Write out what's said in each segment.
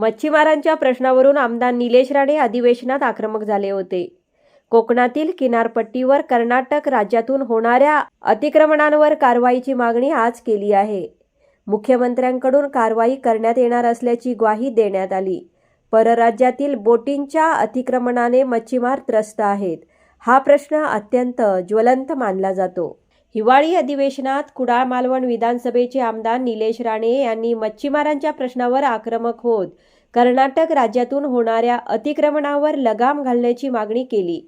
मच्छीमारांच्या प्रश्नावरून आमदार निलेश राणे अधिवेशनात आक्रमक झाले होते. कोकणातील किनारपट्टीवर कर्नाटक राज्यातून होणाऱ्या अतिक्रमणांवर कारवाईची मागणी आज केली आहे. मुख्यमंत्र्यांकडून कारवाई करण्यात येणार असल्याची ग्वाही देण्यात आली. परराज्यातील बोटींच्या अतिक्रमणाने मच्छीमार त्रस्त आहेत. हा प्रश्न अत्यंत ज्वलंत मानला जातो. हिवाळी अधिवेशनात कुडाळ मालवण विधानसभेचे आमदार निलेश राणे यांनी मच्छीमारांच्या प्रश्नावर आक्रमक होत कर्नाटक राज्यातून होणाऱ्या अतिक्रमणावर लगाम घालण्याची मागणी केली.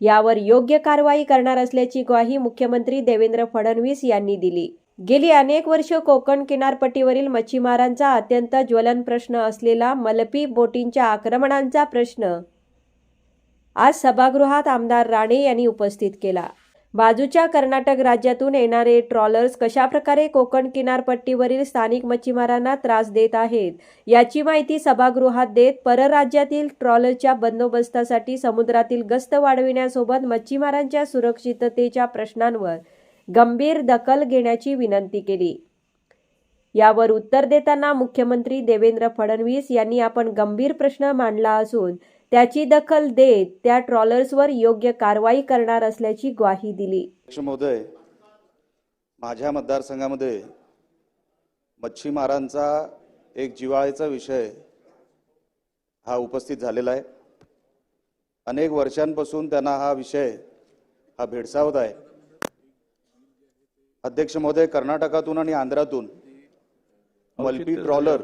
यावर योग्य कारवाई करणार असल्याची ग्वाही मुख्यमंत्री देवेंद्र फडणवीस यांनी दिली. गेली अनेक वर्ष कोकण किनारपट्टीवरील मच्छीमारांचा अत्यंत ज्वलन प्रश्न असलेला मलपी बोटींच्या आक्रमणांचा प्रश्न आज सभागृहात आमदार राणे यांनी उपस्थित केला. बाजूच्या कर्नाटक राज्यातून येणारे ट्रॉलर्स कशाप्रकारे कोकण किनारपट्टीवरील स्थानिक मच्छीमारांना त्रास देत आहेत याची माहिती सभागृहात देत परराज्यातील ट्रॉलरच्या बंदोबस्तासाठी समुद्रातील गस्त वाढविण्यासोबत मच्छीमारांच्या सुरक्षिततेच्या प्रश्नांवर गंभीर दखल घेण्याची विनंती केली. यावर उत्तर देताना मुख्यमंत्री देवेंद्र फडणवीस यांनी आपण गंभीर प्रश्न मांडला असून त्याची दखल देत त्या ट्रॉलर्सवर योग्य कारवाई करणार असल्याची ग्वाही दिली. अध्यक्ष महोदय माझ्या मतदारसंघामध्ये मच्छीमारांचा एक जिव्हाळ्याचा विषय हा उपस्थित झालेला आहे. अनेक वर्षांपासून त्यांना हा विषय हा भेडसावत आहे. अध्यक्ष महोदय कर्नाटकातून आणि आंध्रातून मल्पी ट्रॉलर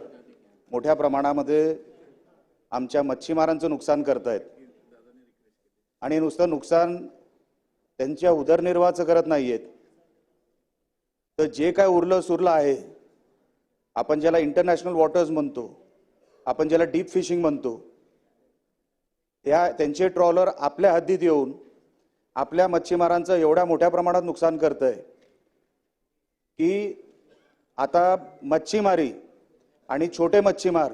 मोठ्या प्रमाणामध्ये आमच्या मच्छीमारांचं नुकसान करत आहेत आणि नुसतं नुकसान त्यांच्या उदरनिर्वाहाचं करत नाही आहेत तर जे काय उरलं सुरलं आहे आपण ज्याला इंटरनॅशनल वॉटर्स म्हणतो आपण ज्याला डीप फिशिंग म्हणतो त्या त्यांचे ट्रॉलर आपल्या हद्दीत येऊन आपल्या मच्छीमारांचं एवढ्या मोठ्या प्रमाणात नुकसान करत आहे की आता मच्छीमारी आणि छोटे मच्छीमार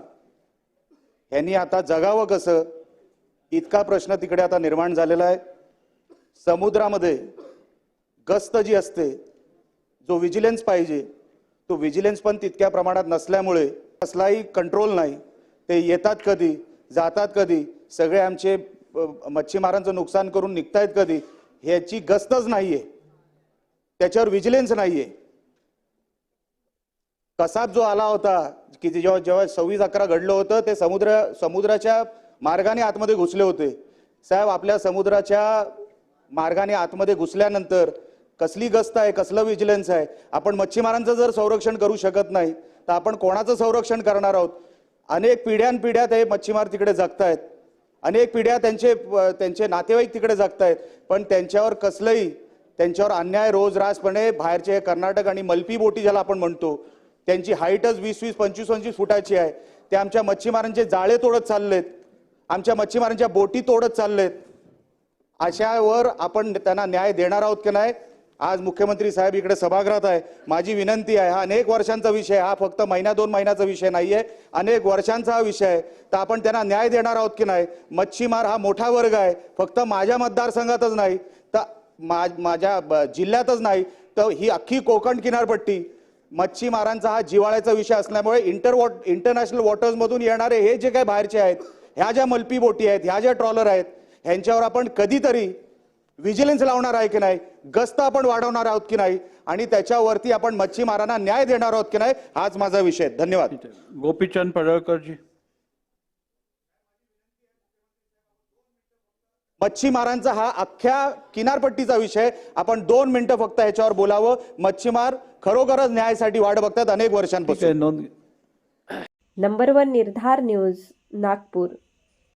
ह्यांनी आता जगावं कसं? इतका प्रश्न तिकडे आता निर्माण झालेला आहे. समुद्रामध्ये गस्त जी असते जो विजिलन्स पाहिजे तो विजिलन्स पण तितक्या प्रमाणात नसल्यामुळे कसलाही कंट्रोल नाही. ते येतात कधी जातात कधी सगळे आमचे मच्छीमारांचं नुकसान करून निघतायत कधी ह्याची गस्तच नाहीये. त्याच्यावर विजिलन्स नाहीये. कसाब जो आला होता की जेव्हा जेव्हा सव्वीस अकरा घडलं होतं ते समुद्र समुद्राच्या मार्गाने आतमध्ये घुसले होते. साहेब आपल्या समुद्राच्या मार्गाने आतमध्ये घुसल्यानंतर कसली गस्त आहे कसलं विजिलन्स आहे? आपण मच्छीमारांचं जर संरक्षण करू शकत नाही तर आपण कोणाचं संरक्षण करणार आहोत? अनेक पिढ्यानपिढ्या ते मच्छीमार तिकडे जगतायत. अनेक पिढ्या त्यांचे त्यांचे नातेवाईक तिकडे जगतायत. पण त्यांच्यावर कसलंही त्यांच्यावर अन्याय रोज रासपणे बाहेरचे कर्नाटक आणि मल्पी बोटी ज्याला आपण म्हणतो त्यांची हाईटच वीस वीस पंचवीस पंचवीस फुटाची आहे. ते आमच्या मच्छीमारांचे जाळे तोडत चाललेत. आमच्या मच्छीमारांच्या बोटी तोडत चाललेत. अशावर आपण त्यांना न्याय देणार आहोत की नाही आज मुख्यमंत्री साहेब इकडे सभागृहात आहे. माझी विनंती आहे हा अनेक वर्षांचा विषय हा फक्त महिना दोन महिन्याचा विषय नाही आहे अनेक वर्षांचा हा विषय आहे. तर आपण त्यांना न्याय देणार आहोत की नाही? मच्छीमार हा मोठा वर्ग आहे. फक्त माझ्या मतदारसंघातच नाही तर मा- माझ्या ब- जिल्ह्यातच नाही तर ही अख्खी कोकण किनारपट्टी मच्छीमारांचा हा जिवाळ्याचा विषय असल्यामुळे इंटर वॉट इंटरनॅशनल वॉटर्समधून येणारे हे जे काही बाहेरचे आहेत ह्या ज्या मल्पी बोटी आहेत ह्या ज्या ट्रॉलर आहेत ह्यांच्यावर आपण कधीतरी विजिलन्स लावणार आहे की नाही गस्त आपण वाढवणार आहोत की नाही आणि त्याच्यावरती आपण मच्छीमारांना न्याय देणार आहोत की नाही हाच माझा विषय आहे. धन्यवाद. गोपीचंद पडळकरजी. मच्छीमारांचा हा अख्ख्या किनारपट्टीचा विषय आपण दोन मिनिटं फक्त ह्याच्यावर बोलावं. मच्छीमार खरोखरच न्यायासाठी वाट बघतात अनेक वर्षांपासून. नोंद number one Nirdhar news Nagpur.